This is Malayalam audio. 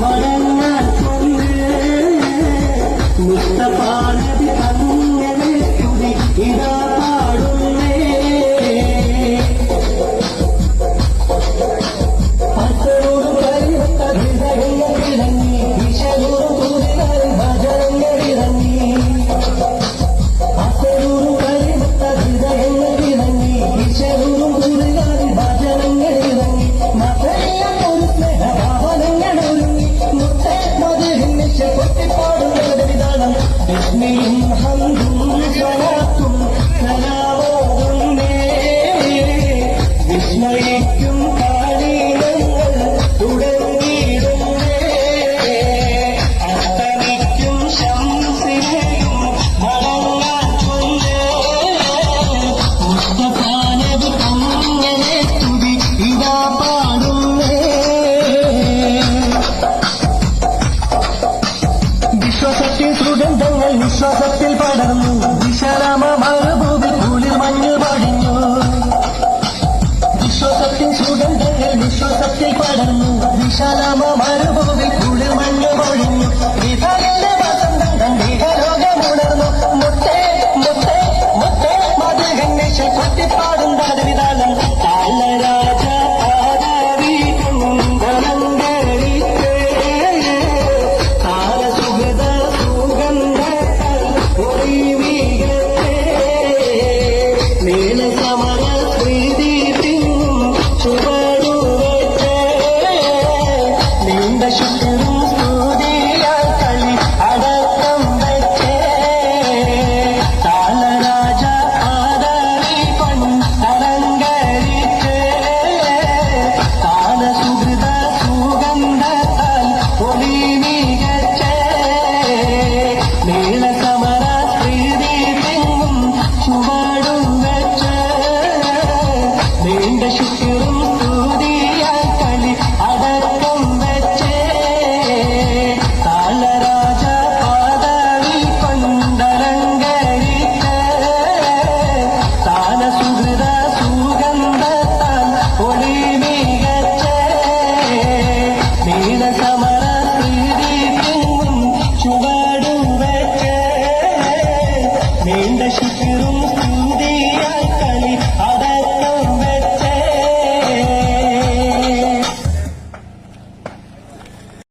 മടങ്ങാൻ കൊണ്ട് Kalbimde yattım Fena oldum വിശ്വാസത്തിൽ പടർന്നു. വിശാലാമ മറുഭൂമി കുളിർ മഞ്ഞു പടിഞ്ഞു. വിശ്വാസത്തിൽ സുഗന്ധങ്ങൾ വിശ്വാസത്തിൽ പടർന്നു. വിശാലാമ മറുഭൂമി കുളിർ മഞ്ഞു പൊഴിഞ്ഞു വിധാലിന്റെ വസന്തം കണ്ടീകലോകമുണർന്നു മുത്തേ മുത്തേ മുത്തേ മധുഹന്വേഷ കുത്തിപ്പാട് Thank you.